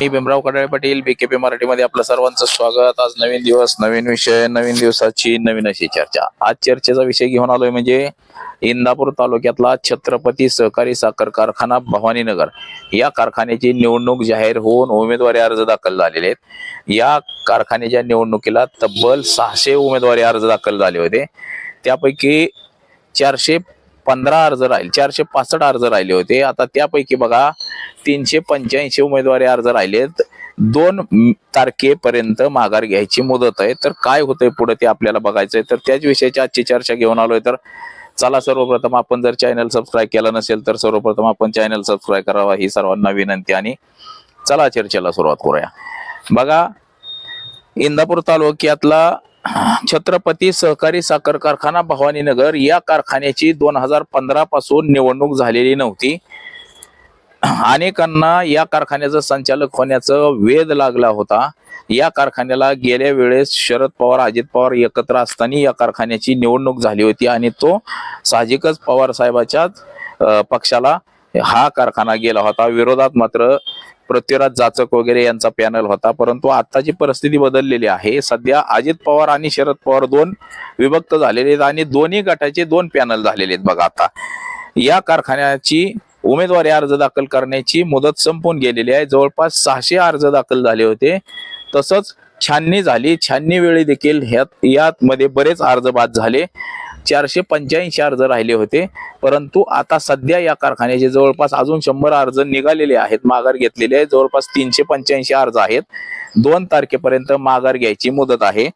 मी Bhimrao Kadale Patil BKP मराठीमध्ये आपलं सर्वांचं स्वागत. आज नवीन दिवस नवीन विषय नवीन दिवसाची नवीन अशी चर्चा. आज चर्चेचा विषय घेऊन आलोय म्हणजे इंदापूर तालुक्यातला छत्रपती सहकारी साखर कारखाना भवानीनगर. या कारखान्याची निवडणूक जाहीर होऊन उमेदवारी अर्ज दाखल झालेले आहेत. या कारखान्याच्या निवडणुकीला तब्बल सहाशे उमेदवारी अर्ज दाखल झाले होते. त्यापैकी चारशे पंधरा अर्ज राहिले चारशे पासष्ट अर्ज राहिले होते. आता त्यापैकी बघा तीनशे पंच्याऐंशी उमेदवारी अर्ज राहिलेत. दोन तारखेपर्यंत माघार घ्यायची मुदत आहे. तर काय होतंय पुढे ते आपल्याला बघायचंय. तर त्याच विषयाची आजची चर्चा घेऊन आलोय. तर चला सर्वप्रथम आपण जर चॅनल सबस्क्राईब केला नसेल तर सर्वप्रथम आपण चॅनल सबस्क्राईब करावा. ही सर्वांना विनंती आणि चला चर्चेला सुरुवात करूया. बघा इंदापूर तालुक्यातला छत्रपती सहकारी साखर कारखाना भवानीनगर या कारखान्याची दोन हजार पंधरा पासून निवडणूक झालेली नव्हती. अनेकांना या कारखान्याचं संचालक होण्याचं वेध लागला होता. या कारखान्याला गेल्या वेळेस शरद पवार अजित पवार एकत्र असताना या कारखान्याची निवडणूक झाली होती आणि तो साहजिकच पवार साहेबाच्याच पक्षाला हा कारखाना गेला होता. विरोधात मात्र पृथ्वीराज जाचक वगैरे यांचा पॅनल होता. परंतु आताची परिस्थिती बदललेली आहे सध्या अजित पवार आणि शरद पवार दोन विभक्त झालेले आहेत आणि दोन्ही गटाचे दोन पॅनल झालेले आहेत बघा आता. या कारखान्याची उमेदवारी अर्ज दाखल करण्याची मुदत संपून गेलेली आहे. जवळपास सहाशे अर्ज दाखल झाले होते. तसंच छाननी झाली. छाननी वेळी देखील ह्यात यात मध्ये बरेच अर्ज बाद झाले. चारशे पंच्याऐंशी अर्ज राहिले होते. परंतु आता सध्या या कारखान्याचे जवळपास अजून शंभर अर्ज निघालेले आहेत. माघार घेतलेले आहेत. जवळपास तीनशे पंच्याऐंशी अर्ज आहेत. दोन तारखेपर्यंत माघार घ्यायची मुदत आहे.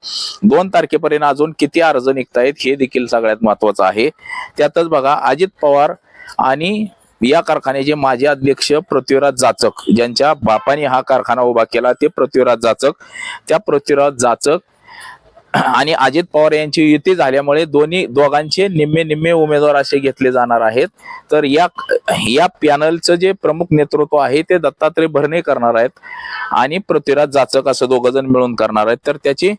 दोन तारखेपर्यंत अजून किती अर्ज निघतायत हे देखील सगळ्यात महत्वाचं आहे. त्यातच बघा अजित पवार आणि या कारखान्याचे माजी अध्यक्ष पृथ्वीराज जाचक ज्यांच्या बापाने हा कारखाना उभा केला ते पृथ्वीराज जाचक. त्या पृथ्वीराज जाचक आणि अजित पवार यांची युती झाल्यामुळे दोन्ही दोघांचे निम्मे निम्मे उमेदवार असे घेतले जाणार आहेत. तर या या पॅनलचं जे प्रमुख नेतृत्व आहे ते दत्तात्रय भरणे करणार आहेत आणि पृथ्वीराज जाचक असं दोघ जण मिळून करणार आहेत. तर त्याची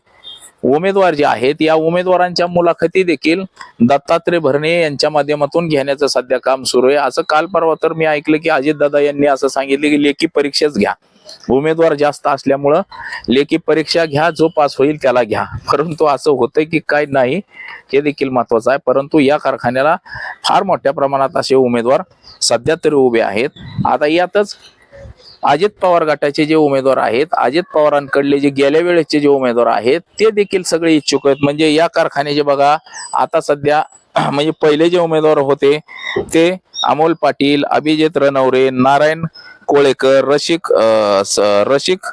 उमेदवार जे आहेत या उमेदवारांच्या मुलाखती देखील दत्तात्रय भरणे यांच्या माध्यमातून घेण्याचं सध्या काम सुरू आहे. असं काल परवा तर मी ऐकलं की अजितदादा यांनी असं सांगितले की लेखी परीक्षाच घ्या. उमेदवार जास्त असल्यामुळं लेखी परीक्षा घ्या जो पास होईल त्याला घ्या. परंतु असं होतंय की काय नाही हे देखील महत्वाचं आहे. परंतु या कारखान्याला फार मोठ्या प्रमाणात असे उमेदवार सध्या तरी उभे आहेत. आता यातच अजित पवार गटाचे जे उमेदवार आहेत अजित पवारांकडले जे गेल्या वेळेचे जे उमेदवार आहेत ते देखील सगळे इच्छुक आहेत. म्हणजे या कारखान्याचे बघा आता सध्या म्हणजे पहिले जे उमेदवार होते ते अमोल पाटील अभिजित रनवरे नारायण कोळेकर रशिक स- रशिक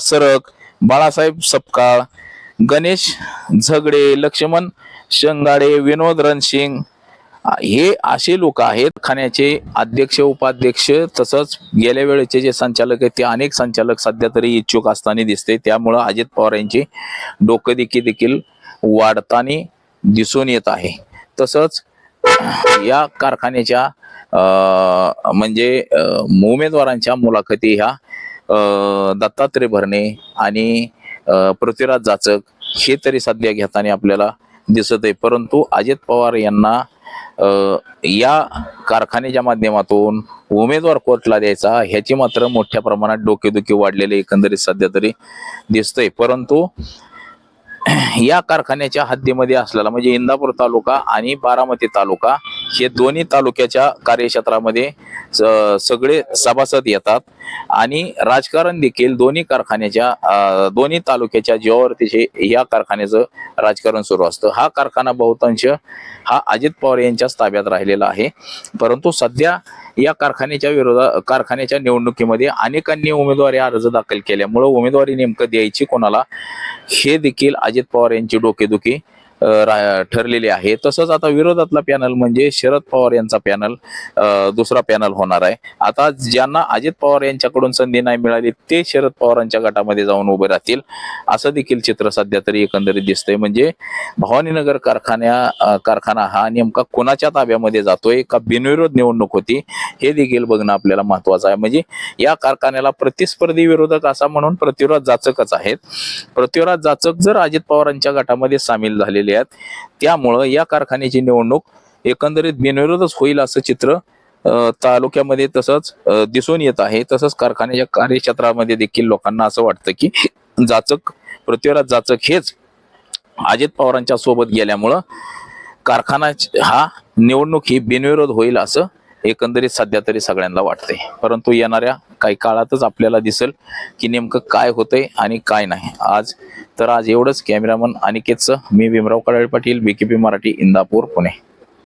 सरक बाळासाहेब सपकाळ गणेश झगडे लक्ष्मण शंगाडे विनोद रणसिंग हे असे लोक आहेत. खाण्याचे अध्यक्ष उपाध्यक्ष तसंच गेल्या वेळेचे जे संचालक आहेत ते अनेक संचालक सध्या तरी इच्छुक असताना दिसते त्यामुळं अजित पवार यांची डोकेदुखी देखील वाढताना दिसून येत आहे. तसंच या कारखान्याच्या म्हणजे उमेदवारांच्या मुलाखती ह्या दत्तात्रय भरणे आणि पृथ्वीराज जाचक हे तरी सध्या घेताना आपल्याला दिसत आहे. परंतु अजित पवार यांना या कारखान्याच्या माध्यमातून उमेदवार कोर्टला द्यायचा ह्याची मात्र मोठ्या प्रमाणात डोकेदुखी वाढलेले एकंदरीत सध्या तरी दिसतंय. परंतु या कारखान्याच्या हद्दीमध्ये असलेला म्हणजे इंदापूर तालुका आणि बारामती तालुका हे दोन्ही तालुक्याच्या कार्यक्षेत्रामध्ये स- सगळे सभासद येतात. आणि राजकारण देखील दोन्ही कारखान्याच्या दोन्ही तालुक्याच्या जीवावरतीचे या कारखान्याचं राजकारण सुरू असतं. हा कारखाना बहुतांश हा अजित पवार यांच्याच ताब्यात राहिलेला आहे. परंतु सध्या या कारखान्याच्या विरोधात कारखान्याच्या निवडणुकीमध्ये अनेकांनी उमेदवारी अर्ज दाखल केल्यामुळं उमेदवारी नेमकं द्यायची कोणाला हे देखील अजित पवार यांची डोकेदुखी. ठरलेली आहे. तसंच आता विरोधातला पॅनल म्हणजे शरद पवार यांचा पॅनल दुसरा पॅनल होणार आहे. आता ज्यांना अजित पवार यांच्याकडून संधी नाही मिळाली ते शरद पवारांच्या गटामध्ये जाऊन उभे राहतील. असं देखील चित्र सध्या तरी एकंदरीत दिसतंय. म्हणजे भवानीनगर कारखान्या कारखाना हा नेमका कोणाच्या ताब्यामध्ये जातोय का बिनविरोध निवडणूक होती हे देखील बघणं आपल्याला महत्वाचं आहे. म्हणजे या कारखान्याला प्रतिस्पर्धी विरोधक असा म्हणून पृथ्वीराज जाचकच आहेत. पृथ्वीराज जाचक जर अजित पवारांच्या गटामध्ये सामील झालेले आहेत. त्यामुळं या कारखान्याची निवडणूक एकंदरीत बिनविरोधच होईल असं चित्र तालुक्यामध्ये तसंच दिसून येत आहे. तसंच कारखान्याच्या कार्यक्षेत्रामध्ये देखील लोकांना असं वाटतं की जाचक पृथ्वीराज जाचक हेच अजित पवारांच्या सोबत गेल्यामुळं कारखाना हा निवडणूक ही बिनविरोध होईल असं एकंदरीत सध्या तरी सगळ्यांना वाटतंय. परंतु येणाऱ्या काही काळातच आपल्याला दिसेल की नेमकं काय होतंय आणि काय नाही. आज तर आज एवढंच. कॅमेरामन अनिकेतचं मी भीमराव कडाळे पाटील बीकेपी मराठी इंदापूर पुणे.